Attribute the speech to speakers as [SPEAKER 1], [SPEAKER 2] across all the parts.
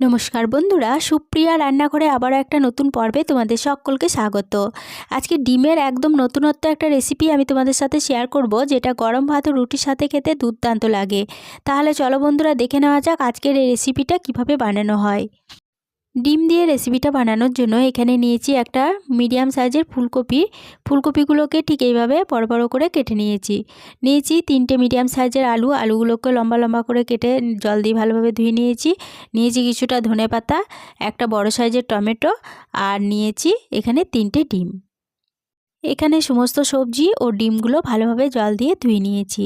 [SPEAKER 1] নমস্কার বন্ধুরা, সুপ্রিয়া রান্নাঘরে আবারও একটা নতুন পর্বে তোমাদের সকলকে স্বাগত। আজকে ডিমের একদম নতুনত্ব একটা রেসিপি আমি তোমাদের সাথে শেয়ার করব, যেটা গরম ভাত ও রুটির সাথে খেতে দুর্দান্ত লাগে। তাহলে চলো বন্ধুরা, দেখে নেওয়া যাক আজকের এই রেসিপিটা কীভাবে বানানো হয়। ডিম দিয়ে রেসিপিটা বানানোর জন্য এখানে নিয়েছি একটা মিডিয়াম সাইজের ফুলকপি। ফুলকপিগুলোকে ঠিক এইভাবে বড় বড় করে কেটে নিয়েছি। নিয়েছি তিনটে মিডিয়াম সাইজের আলু। আলুগুলোকে লম্বা লম্বা করে কেটে জল দিয়ে ভালোভাবে ধুয়ে নিয়েছি। নিয়েছি কিছুটা ধনে পাতা, একটা বড় সাইজের টমেটো আর নিয়েছি এখানে তিনটে ডিম। এখানে সমস্ত সবজি ও ডিমগুলো ভালোভাবে জল দিয়ে ধুয়ে নিয়েছি।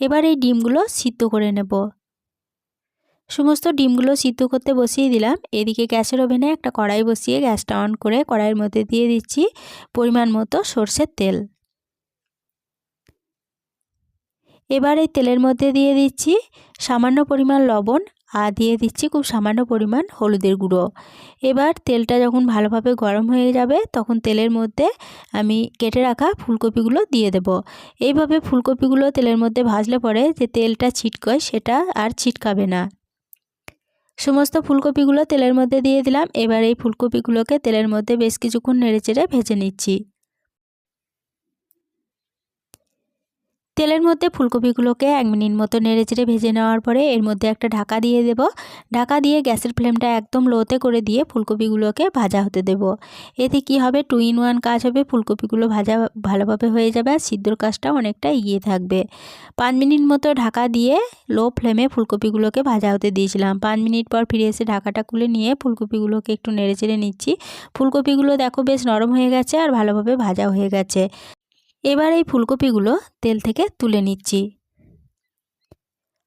[SPEAKER 1] এবার এই ডিমগুলো সিদ্ধ করে নেব। সমস্ত ডিমগুলো সিদ্ধ করতে বসিয়ে দিলাম। এদিকে গ্যাসের ওভেনে একটা কড়াই বসিয়ে গ্যাসটা অন করে কড়াইয়ের মধ্যে দিয়ে দিচ্ছি পরিমাণ মতো সর্ষের তেল। এবার এই তেলের মধ্যে দিয়ে দিচ্ছি সামান্য পরিমাণ লবণ আর দিয়ে দিচ্ছি খুব সামান্য পরিমাণ হলুদের গুঁড়ো। এবার তেলটা যখন ভালোভাবে গরম হয়ে যাবে তখন তেলের মধ্যে আমি কেটে রাখা ফুলকপিগুলো দিয়ে দেব। এইভাবে ফুলকপিগুলো তেলের মধ্যে ভাজলে পরে যে তেলটা ছিটকয় সেটা আর ছিটকাবে না। সমস্ত ফুলকপিগুলো তেলের মধ্যে দিয়ে দিলাম। এবার এই ফুলকপিগুলোকে তেলের মধ্যে বেশ কিছুক্ষণ নেড়েচেড়ে ভেজে নিচ্ছি। তেলের মধ্যে ফুলকপিগুলোকে এক মিনিট মতো নেড়ে চেড়ে ভেজে নেওয়ার পরে এর মধ্যে একটা ঢাকা দিয়ে দেব। ঢাকা দিয়ে গ্যাসের ফ্লেমটা একদম লোতে করে দিয়ে ফুলকপিগুলোকে ভাজা হতে দেব। এতে কি হবে? টু ইন ওয়ান কাজ হবে। ফুলকপিগুলো ভাজা ভালোভাবে হয়ে যাবে আর সিদ্ধর কাজটা অনেকটা এগিয়ে থাকবে। পাঁচ মিনিট মতো ঢাকা দিয়ে লো ফ্লেমে ফুলকপিগুলোকে ভাজা হতে দিয়েছিলাম। পাঁচ মিনিট পর ফিরে এসে ঢাকাটা খুলে নিয়ে ফুলকপিগুলোকে একটু নেড়ে চেড়ে নিচ্ছি। ফুলকপিগুলো দেখো বেশ নরম হয়ে গেছে আর ভালোভাবে ভাজা হয়ে গেছে। এবার এই ফুলকপিগুলো তেল থেকে তুলে নিচ্ছি।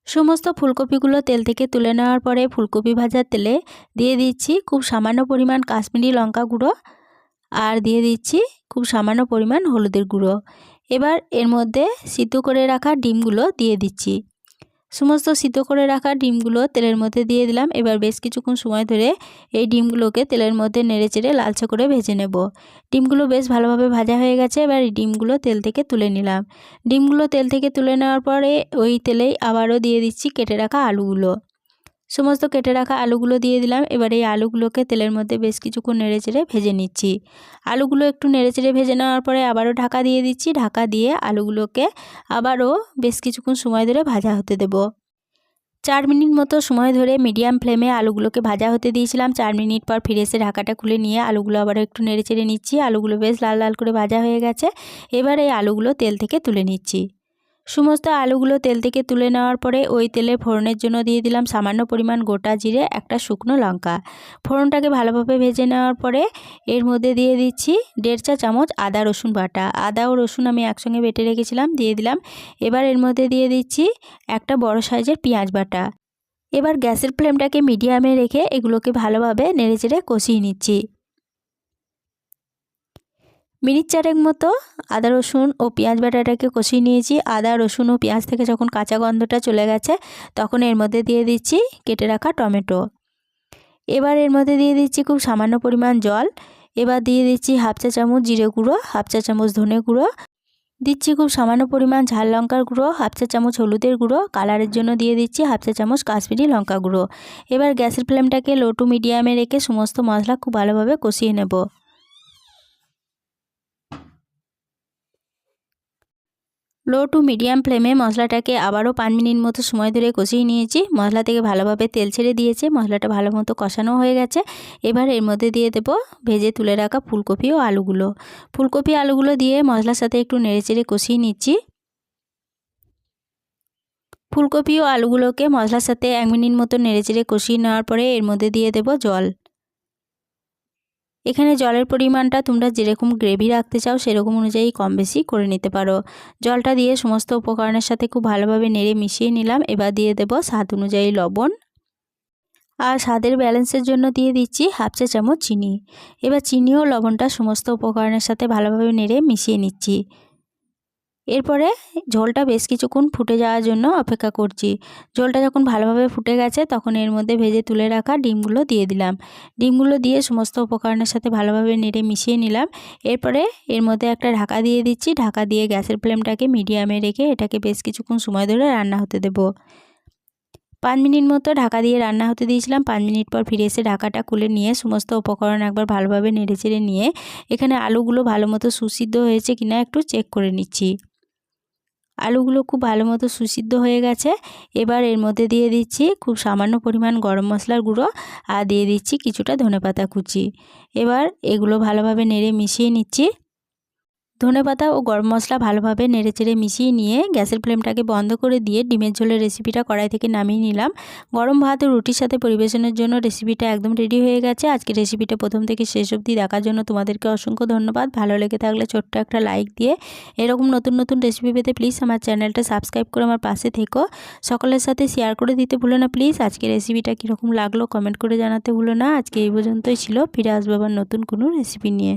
[SPEAKER 1] সমস্ত ফুলকপিগুলো তেল থেকে তুলে নেওয়ার পরে ফুলকপি ভাজার তেলে দিয়ে দিচ্ছি খুব সামান্য পরিমাণ কাশ্মীরি লঙ্কা গুঁড়ো আর দিয়ে দিচ্ছি খুব সামান্য পরিমাণ হলুদের গুঁড়ো। এবার এর মধ্যে সিদ্ধ করে রাখা ডিমগুলো দিয়ে দিচ্ছি। সমস্ত সিদ্ধ করে রাখা ডিমগুলো তেলের মধ্যে দিয়ে দিলাম। এবার বেশ কিছুক্ষণ সময় ধরে এই ডিমগুলোকে তেলের মধ্যে নেড়ে চেড়ে লালচে করে ভেজে নেব। ডিমগুলো বেশ ভালোভাবে ভাজা হয়ে গেছে, এবার এই ডিমগুলো তেল থেকে তুলে নিলাম। ডিমগুলো তেল থেকে তুলে নেওয়ার পরে ওই তেলেই আবারও দিয়ে দিচ্ছি কেটে রাখা আলুগুলো। সমস্ত কেটে রাখা আলুগুলো দিয়ে দিলাম। এবার এই আলুগুলোকে তেলের মধ্যে বেশ কিছুক্ষণ নেড়ে চেড়ে ভেজে নিচ্ছি। আলুগুলো একটু নেড়ে চেড়ে ভেজে নেওয়ার পরে আবারও ঢাকা দিয়ে দিচ্ছি। ঢাকা দিয়ে আলুগুলোকে আবারও বেশ কিছুক্ষণ সময় ধরে ভাজা হতে দেব। চার মিনিট মতো সময় ধরে মিডিয়াম ফ্লেমে আলুগুলোকে ভাজা হতে দিয়েছিলাম। চার মিনিট পর ফিরে এসে ঢাকাটা খুলে নিয়ে আলুগুলো আবার একটু নেড়ে চেড়ে নিচ্ছি। আলুগুলো বেশ লাল লাল করে ভাজা হয়ে গেছে। এবার এই আলুগুলো তেল থেকে তুলে নিচ্ছি। সমস্ত আলুগুলো তেল থেকে তুলে নেওয়ার পরে ওই তেলে ফোড়নের জন্য দিয়ে দিলাম সামান্য পরিমাণ গোটা জিরে, একটা শুকনো লঙ্কা। ফোড়নটাকে ভালোভাবে ভেজে নেওয়ার পরে এর মধ্যে দিয়ে দিচ্ছি দেড় চা চামচ আদা রসুন বাটা। আদা ও রসুন আমি একসঙ্গে বেটে রেখেছিলাম, দিয়ে দিলাম। এবার এর মধ্যে দিয়ে দিচ্ছি একটা বড় সাইজের পেঁয়াজ বাটা। এবার গ্যাসের ফ্লেমটাকে মিডিয়ামে রেখে এগুলোকে ভালোভাবে নেড়েচেড়ে কষিয়ে নিচ্ছি। মিনিট চারেক মতো আদা, রসুন ও পেঁয়াজ বাটাটাকে কষিয়ে নিয়েছি। আদা, রসুন ও পেঁয়াজ থেকে যখন কাঁচা গন্ধটা চলে গেছে, তখন এর মধ্যে দিয়ে দিচ্ছি কেটে রাখা টমেটো। এবার এর মধ্যে দিয়ে দিচ্ছি খুব সামান্য পরিমাণ জল। এবার দিয়ে দিচ্ছি হাফ চা চামচ জিরে গুঁড়ো, হাফ চা চামচ ধনে গুঁড়ো। দিচ্ছি খুব সামান্য পরিমাণ ঝাল লঙ্কার গুঁড়ো, হাফ চা চামচ হলুদের গুঁড়ো। কালারের জন্য দিয়ে দিচ্ছি হাফ চা চামচ কাশ্মীরি লঙ্কা গুঁড়ো। এবার গ্যাসের ফ্লেমটাকে লো টু মিডিয়ামে রেখে সমস্ত মশলা খুব ভালোভাবে কষিয়ে নেব। লো টু মিডিয়াম ফ্লেমে মশলাটাকে আবারও পাঁচ মিনিট মতো সময় ধরে কষিয়ে নিয়েছি। মশলা থেকে ভালোভাবে তেল ছেড়ে দিয়েছে। মশলাটা ভালো মতো কষানো হয়ে গেছে। এবার এর মধ্যে দিয়ে দেবো ভেজে তুলে রাখা ফুলকপি ও আলুগুলো। ফুলকপি আলুগুলো দিয়ে মশলার সাথে একটু নেড়ে চেড়ে কষিয়ে নিচ্ছি। ফুলকপি ও আলুগুলোকে মশলার সাথে এক মিনিট মতো নেড়ে চেড়ে কষিয়ে নেওয়ার পরে এর মধ্যে দিয়ে দেবো জল। এখানে জলের পরিমাণটা তোমরা যেরকম গ্রেভি রাখতে চাও, সেরকম অনুযায়ী কম বেশি করে নিতে পারো। জলটা দিয়ে সমস্ত উপকরণের সাথে খুব ভালোভাবে নেড়ে মিশিয়ে নিলাম। এবার দিয়ে দেব স্বাদ অনুযায়ী লবণ। আর স্বাদের ব্যালেন্সের জন্য দিয়ে দিচ্ছি হাফ চা চামচ চিনি। এবার চিনি ও লবণটা সমস্ত উপকরণের সাথে ভালোভাবে নেড়ে মিশিয়ে নিচ্ছি। এরপরে ঝোলটা বেশ কিছুক্ষণ ফুটে যাওয়ার জন্য অপেক্ষা করছি। ঝোলটা যখন ভালোভাবে ফুটে গেছে, তখন এর মধ্যে ভেজে তুলে রাখা ডিমগুলো দিয়ে দিলাম। ডিমগুলো দিয়ে সমস্ত উপকরণের সাথে ভালোভাবে নেড়ে মিশিয়ে নিলাম। এরপরে এর মধ্যে একটা ঢাকা দিয়ে দিচ্ছি। ঢাকা দিয়ে গ্যাসের ফ্লেমটাকে মিডিয়ামে রেখে এটাকে বেশ কিছুক্ষণ সময় ধরে রান্না হতে দেব। পাঁচ মিনিট মতো ঢাকা দিয়ে রান্না হতে দিয়েছিলাম। পাঁচ মিনিট পর ফিরে এসে ঢাকাটা খুলে নিয়ে সমস্ত উপকরণ একবার ভালোভাবে নেড়ে চেড়ে নিয়ে এখানে আলুগুলো ভালো মতো সুসিদ্ধ হয়েছে কিনা একটু চেক করে নিচ্ছি। আলুগুলো খুব ভালো মতো সুসিদ্ধ হয়ে গেছে। এবার এর মধ্যে দিয়ে দিচ্ছি খুব সামান্য পরিমাণ গরম মশলার গুঁড়ো আর দিয়ে দিচ্ছি কিছুটা ধনেপাতা কুচি। এবার এগুলো ভালোভাবে নেড়ে মিশিয়ে নিচ্ছি। ধনেপাতা ও গরম মশলা ভালোভাবে নেড়েচেড়ে মিশিয়ে নিয়ে গ্যাসের ফ্লেমটাকে বন্ধ করে দিয়ে ডিমের ঝোলের রেসিপিটা কড়াই থেকে নামিয়ে নিলাম। গরম ভাত ও রুটির সাথে পরিবেশনের জন্য রেসিপিটা একদম রেডি হয়ে গেছে। আজকে রেসিপিটা প্রথম থেকে শেষ অবধি দেখার জন্য তোমাদেরকে অসংখ্য ধন্যবাদ। ভালো লেগে থাকলে ছোট্ট একটা লাইক দিয়ে এরকম নতুন নতুন রেসিপি পেতে প্লিজ আমার চ্যানেলটা সাবস্ক্রাইব করে আমার পাশে থেকো। সকলের সাথে শেয়ার করে দিতে ভুলো না প্লিজ। আজকে রেসিপিটা কীরকম লাগল কমেন্ট করে জানাতে ভুলো না। আজকে এই পর্যন্তই ছিল। ফিরে আসব আবার নতুন কোনো রেসিপি নিয়ে।